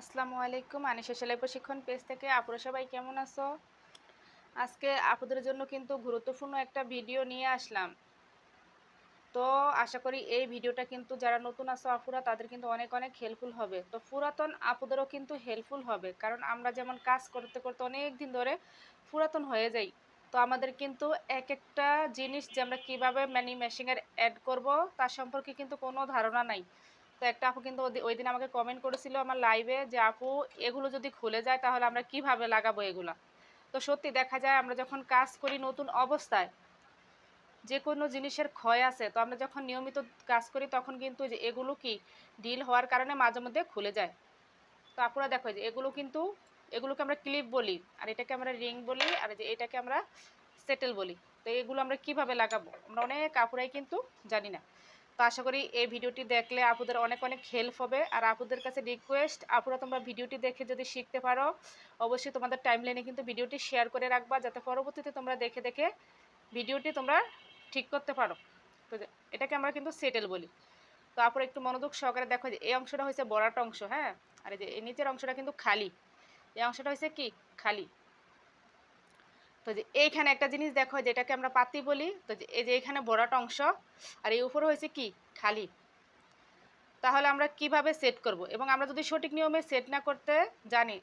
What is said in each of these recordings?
আসসালামু আলাইকুম, আনিশা সেলাই প্রশিক্ষণ পেজ থেকে। আপুরা সবাই কেমন আছো? আজকে আপুদের জন্য কিন্তু গুরুত্বপূর্ণ একটা ভিডিও নিয়ে আসলাম। তো আশা করি এই ভিডিওটা কিন্তু যারা নতুন আছো আপুরা, তাদের কিন্তু অনেক অনেক হেল্পফুল হবে। তো পুরাতন আপুদেরও কিন্তু হেল্পফুল হবে। কারণ আমরা যেমন কাজ করতে করতে অনেক দিন ধরে পুরাতন হয়ে যাই। তো আমাদের কিন্তু এক একটা জিনিস যে আমরা কীভাবে ম্যানি মেশিনের অ্যাড করব, তার সম্পর্কে কিন্তু কোনো ধারণা নাই। তো একটা আপু কিন্তু ওই দিন আমাকে কমেন্ট করেছিল আমার লাইভে যে, আপু, এগুলো যদি খুলে যায় তাহলে আমরা কীভাবে লাগাবো এগুলা? তো সত্যি দেখা যায় আমরা যখন কাজ করি নতুন অবস্থায় যে কোনো জিনিসের ক্ষয় আছে, তো আমরা যখন নিয়মিত কাজ করি তখন কিন্তু যে এগুলো কি ডিল হওয়ার কারণে মাঝে মধ্যে খুলে যায়। তো আপুরা দেখো যে এগুলো কিন্তু, এগুলোকে আমরা ক্লিপ বলি, আর এটাকে আমরা রিং বলি, আর যে এটাকে আমরা সেটেল বলি। তো এগুলো আমরা কীভাবে লাগাবো? আমরা অনেক আপুরাই কিন্তু জানি না। তো আশা করি এই ভিডিওটি দেখলে আপুদের অনেক অনেক হেল্প হবে। আর আপুদের কাছে রিকোয়েস্ট আপুরা তোমরা ভিডিওটি দেখে যদি শিখতে পারো, অবশ্যই তোমাদের টাইম লাইনে কিন্তু ভিডিওটি শেয়ার করে রাখবা, যাতে পরবর্তীতে তোমরা দেখে দেখে ভিডিওটি তোমরা ঠিক করতে পারো। তো এটাকে আমরা কিন্তু সেটেল বলি। তো আপুরা একটু মনোযোগ সহকারে দেখো যে, এই অংশটা হয়েছে বড়াট অংশ হ্যাঁ? আর এই যে, এই নিচের অংশটা কিন্তু খালি। এই অংশটা হয়েছে কি? খালি। তো যে এইখানে একটা জিনিস দেখো, যেটাকে আমরা পাতি বলি, তো এই যে এখানে বড়াট অংশ, আর এই উপরে হয়েছে কি? খালি। তাহলে আমরা কীভাবে সেট করব? এবং আমরা যদি সঠিক নিয়মে সেট না করতে জানি,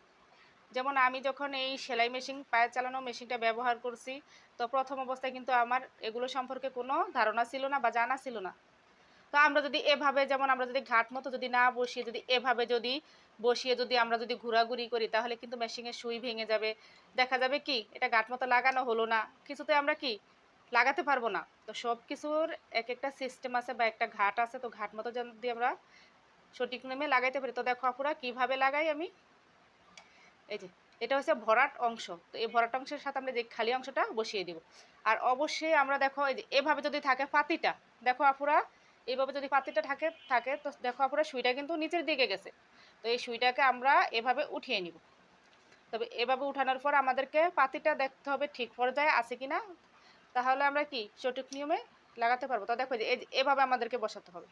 যেমন আমি যখন এই সেলাই মেশিন পায়ে চালানো মেশিনটা ব্যবহার করছি, তো প্রথম অবস্থায় কিন্তু আমার এগুলো সম্পর্কে কোনো ধারণা ছিল না বা জানা ছিল না। তো আমরা যদি এভাবে, যেমন আমরা যদি ঘাট মতো যদি না বসিয়ে, যদি এভাবে যদি বসিয়ে যদি আমরা যদি ঘোরাঘুরি করি, তাহলে কিন্তু মেশিনের সুই ভেঙে যাবে। দেখা যাবে কি, এটা ঘাট মতো লাগানো হলো না। কিছুতে আমরা কি, লাগাতে পারব না। তো সব কিছুর এক একটা সিস্টেম আছে বা একটা ঘাট আছে, তো ঘাট মতো যদি আমরা সঠিক নিয়মে লাগাইতে পারি। তো দেখো আপুরা, কীভাবে লাগাই আমি? এই যে, এটা হচ্ছে ভরাট অংশ। তো এই ভরাট অংশের সাথে আমরা যে খালি অংশটা বসিয়ে দিব। আর অবশ্যই আমরা দেখো, এই যে এভাবে যদি থাকে পাতিটা। দেখো আপুরা এইভাবে যদি পাতিটা থাকে থাকে, তো দেখো আপুরা সুইটা কিন্তু নিচের দিকে গেছে। তো এই সুইটাকে আমরা এভাবে উঠিয়ে নিব। তবে এভাবে উঠানোর পর আমাদেরকে পাতিটা দেখতে হবে ঠিক পর্যায়ে আছে কিনা। তাহলে আমরা কি, সঠিক নিয়মে লাগাতে পারব? তো দেখো যে, এভাবে আমাদেরকে বসাতে হবে।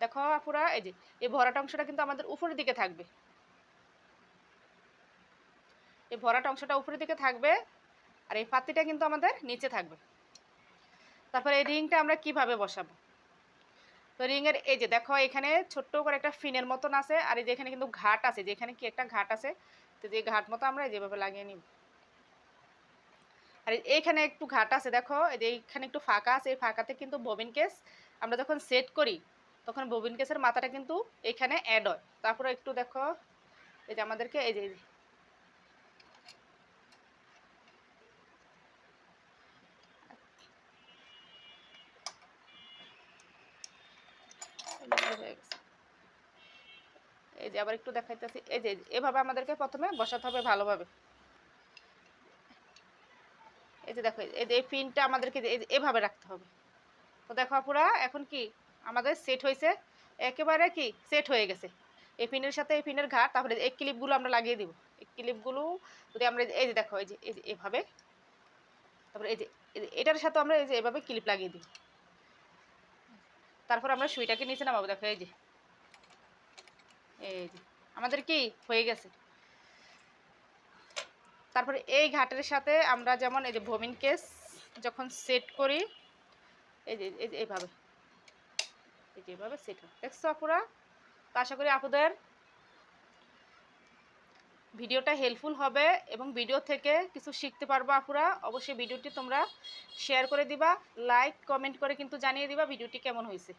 দেখো আপুরা, এই যে, এই ভরাট অংশটা কিন্তু আমাদের উপরের দিকে থাকবে। এই ভরাট অংশটা উপরের দিকে থাকবে আর এই পাতিটা কিন্তু আমাদের নিচে থাকবে। তারপরে এই রিংটা আমরা কীভাবে বসাবো? তো রিংয়ের এই যে দেখো এখানে ছোট্ট করে একটা ফিনের মতন আছে, আর এই যে এখানে কিন্তু ঘাট আছে, যে এখানে কি একটা ঘাট আছে, তো যে ঘাট মতো আমরা যেভাবে লাগিয়ে নিই আর এইখানে একটু ঘাট আছে, দেখো, এই যে এইখানে একটু ফাঁকা আছে, এই ফাঁকাতে কিন্তু ববিন কেস। আমরা যখন সেট করি, তখন ববিন কেসের মাথাটা কিন্তু এখানে অ্যাড হয়। তারপরে একটু দেখো, এই যে আমাদেরকে এই যে এই যে আবার একটু দেখাইতেছি। এই যে, এভাবে আমাদেরকে প্রথমে বসাতে হবে ভালোভাবে। এই যে দেখো, এই যে এই পিনটা আমাদেরকে এভাবে রাখতে হবে। তো দেখো আপুরা, এখন কি আমাদের সেট হয়েছে? একেবারে কি সেট হয়ে গেছে। এই পিনের সাথে এই পিনের ঘাট তারপরে এই ক্লিপগুলো আমরা লাগিয়ে দিব। এই ক্লিপগুলো যদি আমরা এই যে- দেখো, এই যে এভাবে। তারপরে এই যে এটার সাথে আমরা এই যে এভাবে ক্লিপ লাগিয়ে দিব। তারপর আমরা সুইটাকে নিচে নামাবো দেখো, এই যে। এই যে। আমাদের কি হয়ে গেছে? তারপরে এই ঘাটের সাথে আমরা যেমন এই যে ভমিন কেস যখন সেট করি, এই যে, এই এইভাবে। এই যে এইভাবে সেট হয়। দেখছ আপুরা? তো আশা করি আপুদের ভিডিওটা হেল্পফুল হবে এবং ভিডিও থেকে কিছু শিখতে পারব আপুরা। অবশ্যই ভিডিওটি তোমরা শেয়ার করে দিবা লাইক কমেন্ট করে কিন্তু জানিয়ে দিবা ভিডিওটি কেমন হয়েছে।